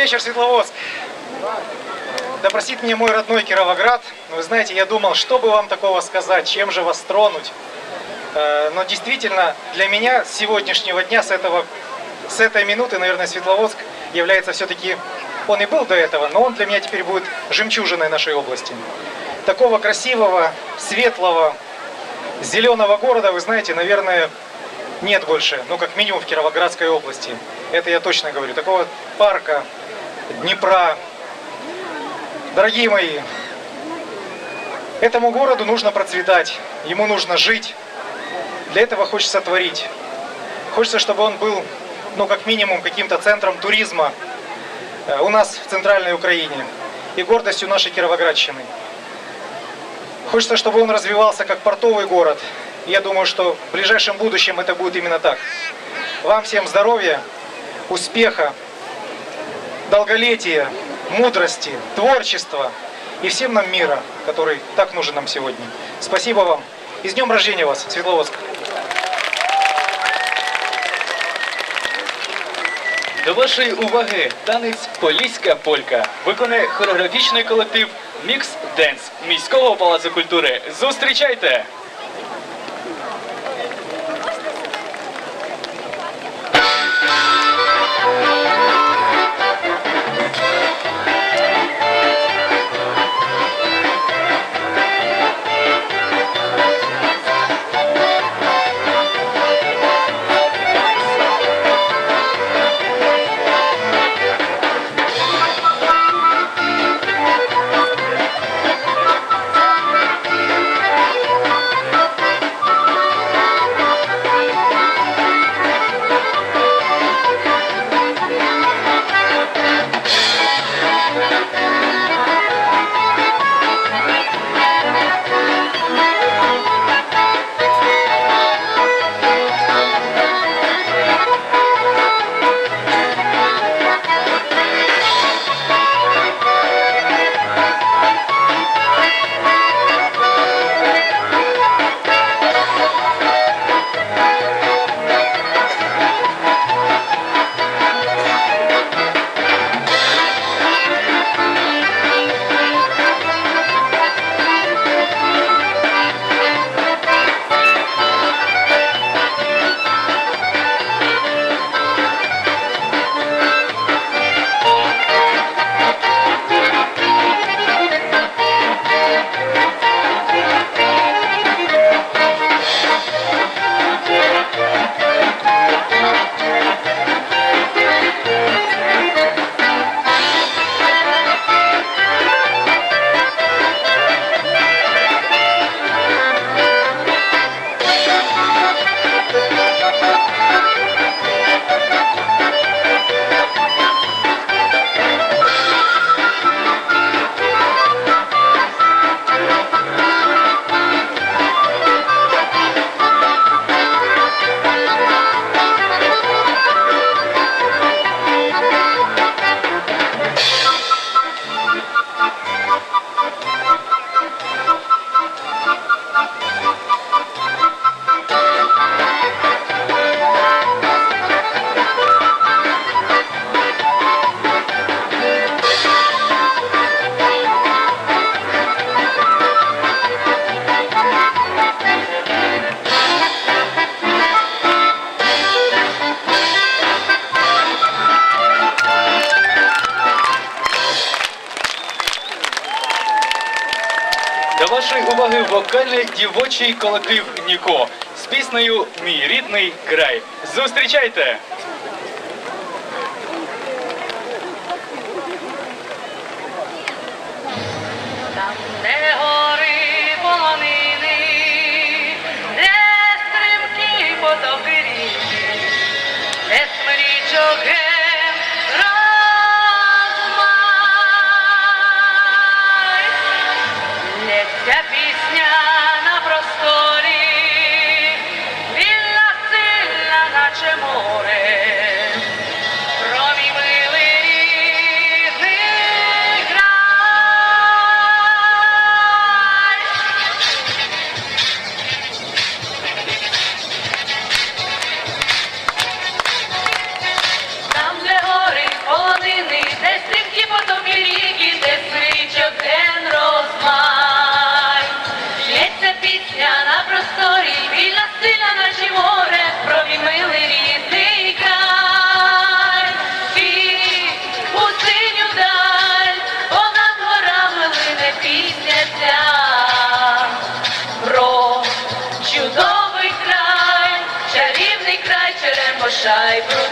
вечер, Светловодск. Да простит меня мой родной Кировоград. Вы знаете, я думал, что бы вам такого сказать, чем же вас тронуть. Э, Но действительно, для меня с сегодняшнего дня, с, этого, с этой минуты, наверное, Светловодск является все-таки... Он и был до этого, но он для меня теперь будет жемчужиной нашей области. Такого красивого, светлого, зеленого города, вы знаете, наверное, нет больше, ну как минимум в Кировоградской области. Это я точно говорю. Такого парка, Днепра. Дорогие мои, этому городу нужно процветать, ему нужно жить. Для этого хочется творить. Хочется, чтобы он был, ну как минимум, каким-то центром туризма э, у нас в центральной Украине и гордостью нашей Кировоградщины. Хочется, чтобы он развивался как портовый город. Я думаю, что в ближайшем будущем это будет именно так. Вам всем здоровья, успеха, долголетия, мудрости, творчества и всем нам мира, который так нужен нам сегодня. Спасибо вам. И с днем рождения вас, Светловодск. До вашої уваги танець Поліська полька виконує хореографічний колектив Мікс Денс міського палацу культури. Зустрічайте! Дівочий колектив Ніко з піснею Мій рідний край. Зустрічайте! Там, де гори полонини, де стрімкі потоки річки, де side.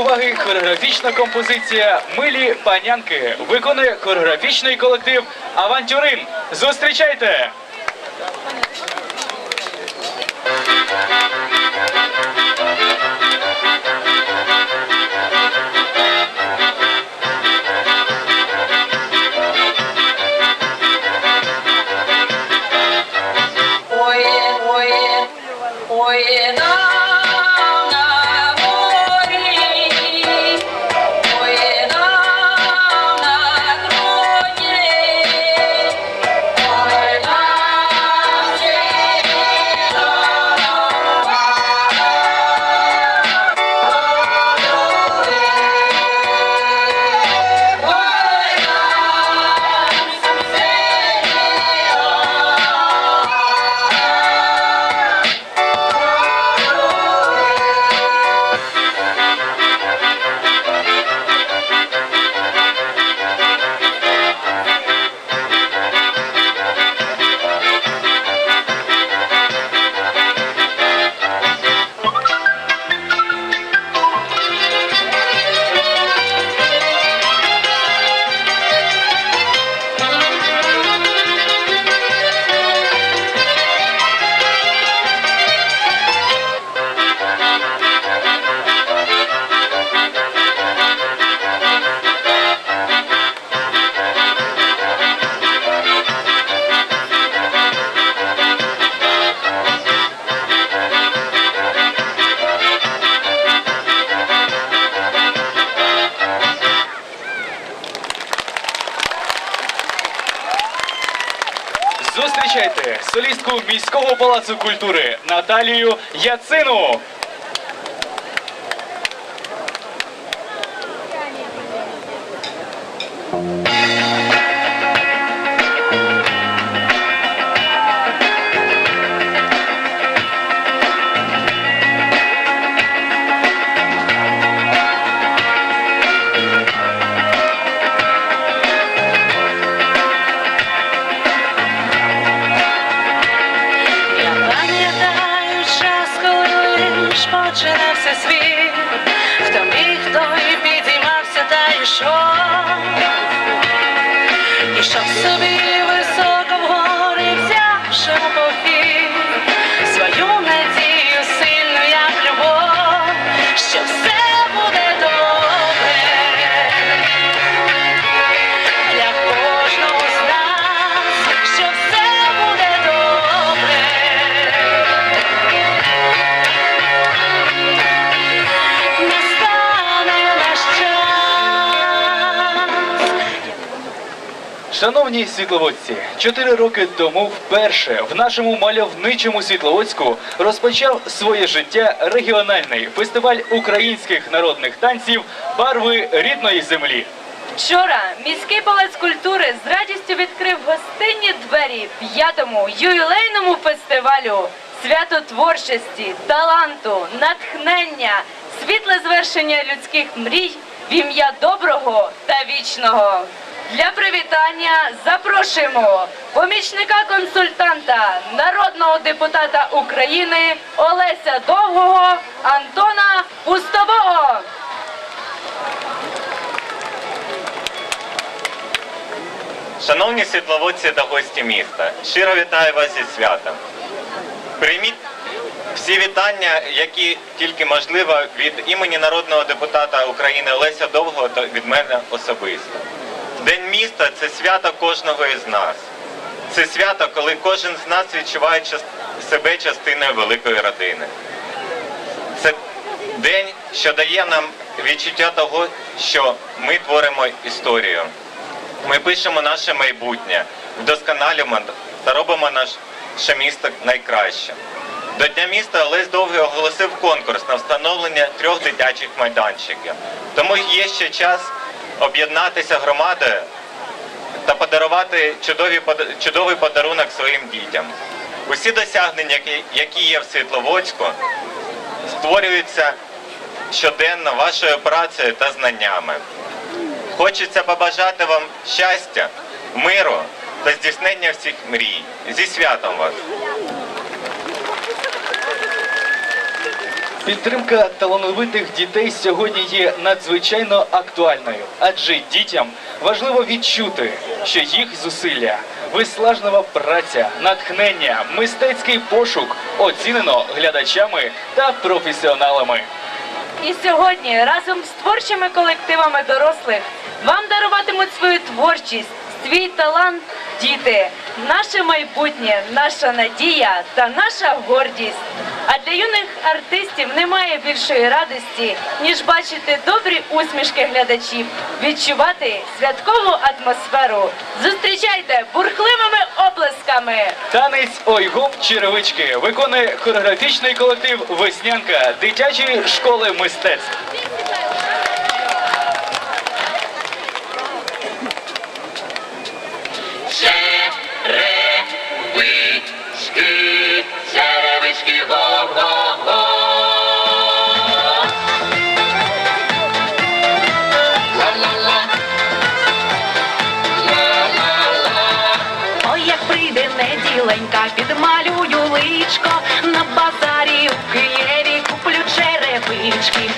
Уваги хореографічна композиція Милі панянки виконує хореографічний колектив Авантюрин. Зустрічайте! Зустрічайте солістку міського палацу культури Наталію Яцину. Починався світ, хто міг, той підіймався та йшов, ішов собі Шановні світловодці, чотири роки тому вперше в нашому мальовничому Світловодську розпочав своє життя регіональний фестиваль українських народних танців Барви рідної землі. Вчора міський палац культури з радістю відкрив гостинні двері п'ятому ювілейному фестивалю свято творчості, таланту, натхнення, світле звершення людських мрій в ім'я доброго та вічного. Для привітання запрошуємо помічника консультанта, народного депутата України Олеся Довгого Антона Пустового. Шановні світловодці та гості міста, щиро вітаю вас зі святом. Прийміть всі вітання, які тільки можливо від імені народного депутата України Олеся Довгого та від мене особисто. День міста це свято кожного із нас. Це свято, коли кожен з нас відчуває себе частиною великої родини. Це день, що дає нам відчуття того, що ми творимо історію. Ми пишемо наше майбутнє, вдосконалюємо та робимо наше місто найкращим. До Дня міста Олесь Довгий оголосив конкурс на встановлення трьох дитячих майданчиків. Тому є ще час об'єднатися громадою та подарувати чудові, чудовий подарунок своїм дітям. Усі досягнення, які є в Світловодську, створюються щоденно вашою працею та знаннями. Хочеться побажати вам щастя, миру та здійснення всіх мрій. Зі святом вас! Підтримка талановитих дітей сьогодні є надзвичайно актуальною, адже дітям важливо відчути, що їх зусилля, виснажлива праця, натхнення, мистецький пошук оцінено глядачами та професіоналами. І сьогодні разом з творчими колективами дорослих вам даруватимуть свою творчість, свій талант діти, наше майбутнє, наша надія та наша гордість. А для юних артистів немає більшої радості, ніж бачити добрі усмішки глядачів, відчувати святкову атмосферу. Зустрічайте бурхливими оплесками! Танець Ойгоп Черевички виконує хореографічний колектив Веснянка дитячої школи мистецтв. Неділенька, підмалюю личко, на базарі в Києві куплю черевички.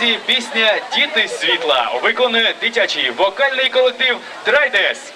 Увазі пісня Діти світла виконує дитячий вокальний колектив Трайдес.